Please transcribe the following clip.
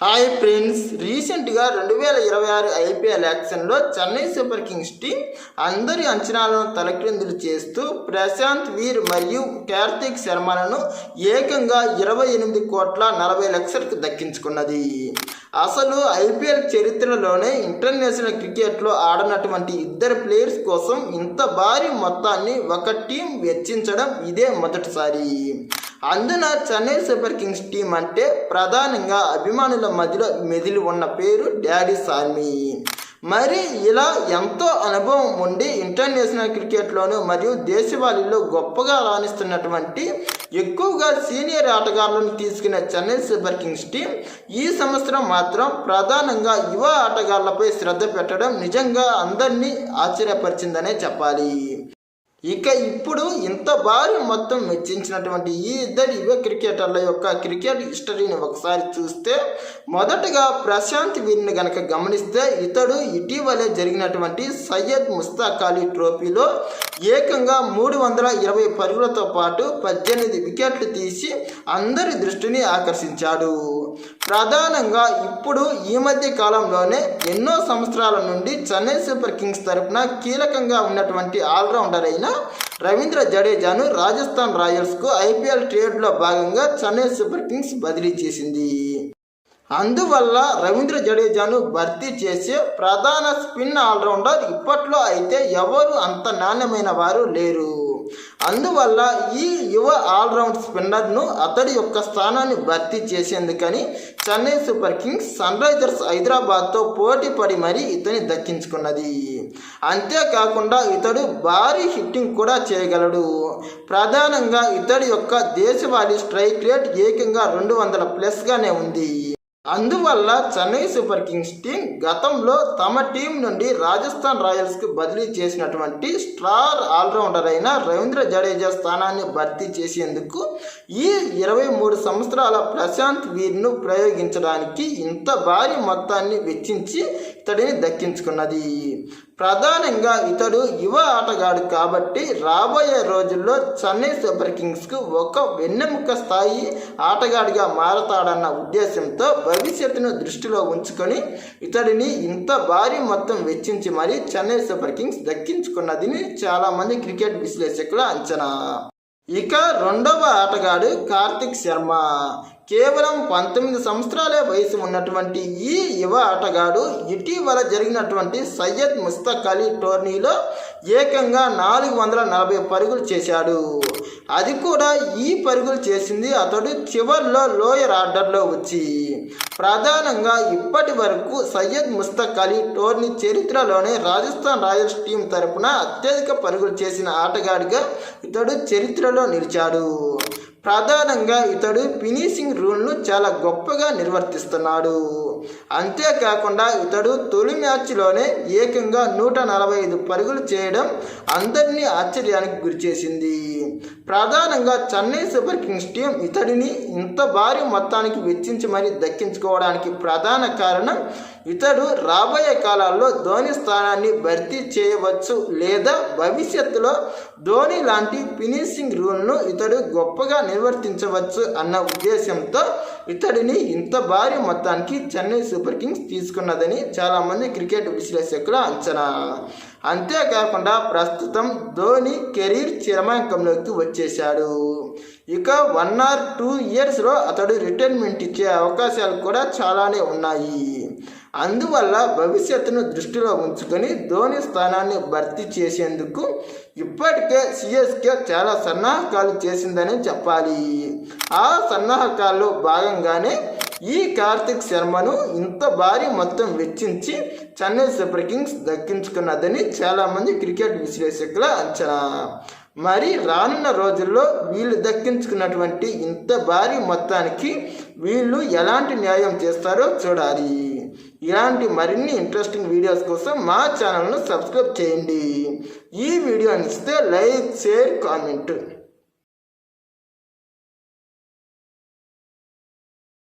Hi friends రీసెంట్గా రెండు వేల ఇరవై ఆరు ఐపీఎల్ యాక్షన్లో చెన్నై సూపర్ కింగ్స్ టీం అందరి అంచనాలను తలక్రిందులు చేస్తూ ప్రశాంత్ వీర్ మరియు కార్తీక్ శర్మలను ఏకంగా ఇరవై ఎనిమిది కోట్ల నలభై లక్షలకు దక్కించుకున్నది. అసలు ఐపీఎల్ చరిత్రలోనే ఇంటర్నేషనల్ క్రికెట్లో ఆడనటువంటి ఇద్దరు ప్లేయర్స్ కోసం ఇంత భారీ మొత్తాన్ని ఒక టీం వెచ్చించడం ఇదే మొదటిసారి. అందున చెన్నై సూపర్ కింగ్స్ టీం అంటే ప్రధానంగా అభిమానుల మధ్యలో మెదిలి ఉన్న పేరు డాడీ సార్మీ మరి ఇలా ఎంతో అనుభవం ఉండి ఇంటర్నేషనల్ క్రికెట్లోను మరియు దేశవాళీలో గొప్పగా రాణిస్తున్నటువంటి ఎక్కువగా సీనియర్ ఆటగాళ్ళను తీసుకున్న చెన్నై సూపర్ కింగ్స్ టీం ఈ సంవత్సరం మాత్రం ప్రధానంగా యువ ఆటగాళ్ళపై శ్రద్ధ పెట్టడం నిజంగా అందరినీ ఆశ్చర్యపరిచిందనే చెప్పాలి. ఇక ఇప్పుడు ఇంత భారీ మొత్తం మెచ్చించినటువంటి ఈ ఇద్దరు యువ క్రికెటర్ల యొక్క క్రికెట్ హిస్టరీని ఒకసారి చూస్తే మొదటగా ప్రశాంత్ వీరిని గనక గమనిస్తే ఇతడు ఇటీవలే జరిగినటువంటి సయ్యద్ ముస్తాక్ అలీ ట్రోఫీలో ఏకంగా మూడు వందల ఇరవై పరుగులతో పాటు పద్దెనిమిది వికెట్లు తీసి అందరి దృష్టిని ఆకర్షించాడు. ప్రధానంగా ఇప్పుడు ఈ మధ్య కాలంలోనే ఎన్నో సంవత్సరాల నుండి చెన్నై సూపర్ కింగ్స్ తరఫున కీలకంగా ఉన్నటువంటి ఆల్రౌండర్ అయిన రవీంద్ర జడేజాను రాజస్థాన్ రాయల్స్కు ఐపీఎల్ ట్రేడ్లో భాగంగా చెన్నై సూపర్ కింగ్స్ బదిలీ చేసింది. అందువల్ల రవీంద్ర జడేజాను భర్తీ చేసే ప్రధాన స్పిన్ ఆల్రౌండర్ ఇప్పట్లో అయితే ఎవరు అంత నాణ్యమైన వారు లేరు. అందువల్ల ఈ యువ ఆల్రౌండ్ స్పిన్నర్ను అతడి యొక్క స్థానాన్ని భర్తీ చేసేందుకని Chennai Super Kings Sunrisers హైదరాబాద్తో పోటీ పడి మరీ ఇతని దక్కించుకున్నది. అంతేకాకుండా ఇతడు భారీ హిట్టింగ్ కూడా చేయగలడు. ప్రధానంగా ఇతడి యొక్క దేశవాళీ స్ట్రైక్ రేట్ ఏకంగా రెండు వందల ప్లస్గానే ఉంది. అందువల్ల చెన్నై సూపర్ కింగ్స్ టీం గతంలో తమ టీం నుండి రాజస్థాన్ రాయల్స్కు బదిలీ చేసినటువంటి స్టార్ ఆల్రౌండర్ అయిన రవీంద్ర జడేజా స్థానాన్ని భర్తీ చేసేందుకు ఈ ఇరవై మూడు సంవత్సరాల ప్రశాంత్ వీర్ను ప్రయోగించడానికి ఇంత భారీ మొత్తాన్ని వెచ్చించి ఇతడిని దక్కించుకున్నది. ప్రధానంగా ఇతడు యువ ఆటగాడు కాబట్టి రాబోయే రోజుల్లో చెన్నై సూపర్ కింగ్స్కు ఒక వెన్నెముక స్థాయి ఆటగాడిగా మారతాడన్న ఉద్దేశంతో భవిష్యత్తును దృష్టిలో ఉంచుకొని ఇతడిని ఇంత భారీ మొత్తం వెచ్చించి మరీ చెన్నై సూపర్ కింగ్స్ దక్కించుకున్నదని చాలామంది క్రికెట్ విశ్లేషకుల అంచనా. ఇక రెండవ ఆటగాడు కార్తిక్ శర్మ. కేవలం పంతొమ్మిది సంవత్సరాలే వయసు ఉన్నటువంటి ఈ యువ ఆటగాడు ఇటీవల జరిగినటువంటి సయ్యద్ ముస్తక్ అలీ టోర్నీలో ఏకంగా నాలుగు వందల నలభై పరుగులు చేశాడు. అది కూడా ఈ పరుగులు చేసింది అతడు చివరిలో లోయర్ ఆర్డర్లో వచ్చి. ప్రధానంగా ఇప్పటి వరకు సయ్యద్ ముస్తక్ అలీ టోర్నీ చరిత్రలోనే రాజస్థాన్ రాయల్స్ టీం తరపున అత్యధిక పరుగులు చేసిన ఆటగాడిగా ఇతడు చరిత్రలో నిలిచాడు. ప్రధానంగా ఇతడు ఫినిషింగ్ రూల్ను చాలా గొప్పగా నిర్వర్తిస్తున్నాడు. అంతేకాకుండా ఇతడు తొలి మ్యాచ్లోనే ఏకంగా నూట నలభై ఐదు పరుగులు చేయడం అందరినీ ఆశ్చర్యానికి గురిచేసింది. ప్రధానంగా చెన్నై సూపర్ కింగ్స్ టీం ఇతడిని ఇంత భారీ మొత్తానికి వెచ్చించి మరీ దక్కించుకోవడానికి ప్రధాన కారణం ఇతడు రాబోయే కాలాల్లో ధోని స్థానాన్ని భర్తీ చేయవచ్చు లేదా భవిష్యత్తులో ధోని లాంటి ఫినిషింగ్ రూల్ను ఇతడు గొప్పగా నిర్వర్తించవచ్చు అన్న ఉద్దేశంతో ఇతడిని ఇంత భారీ మొత్తానికి చెన్నై సూపర్ కింగ్స్ తీసుకున్నదని చాలామంది క్రికెట్ విశ్లేషకుల అంచనా. అంతేకాకుండా ప్రస్తుతం ధోని కెరీర్ చిరమాంకంలోకి వచ్చేశాడు. ఇక వన్ ఆర్ టూ ఇయర్స్లో అతడు రిటైర్మెంట్ ఇచ్చే అవకాశాలు కూడా చాలానే ఉన్నాయి. అందువల్ల భవిష్యత్తును దృష్టిలో ఉంచుకొని ధోని స్థానాన్ని భర్తీ చేసేందుకు ఇప్పటికే సిఎస్కే చాలా సన్నాహకాలు చేసిందని చెప్పాలి. ఆ సన్నాహకాల్లో భాగంగానే ఈ కార్తిక్ శర్మను ఇంత భారీ మొత్తం వెచ్చించి చెన్నై సూపర్ కింగ్స్ దక్కించుకున్నదని చాలామంది క్రికెట్ విశ్లేషకుల అంచనా. మరి రానున్న రోజుల్లో వీళ్ళు దక్కించుకున్నటువంటి ఇంత భారీ మొత్తానికి వీళ్ళు ఎలాంటి న్యాయం చేస్తారో చూడాలి. ఇలాంటి మరిన్ని ఇంట్రెస్టింగ్ వీడియోస్ కోసం మా ఛానల్ను సబ్స్క్రైబ్ చేయండి. ఈ వీడియో ఇస్తే లైక్ షేర్ కామెంట్.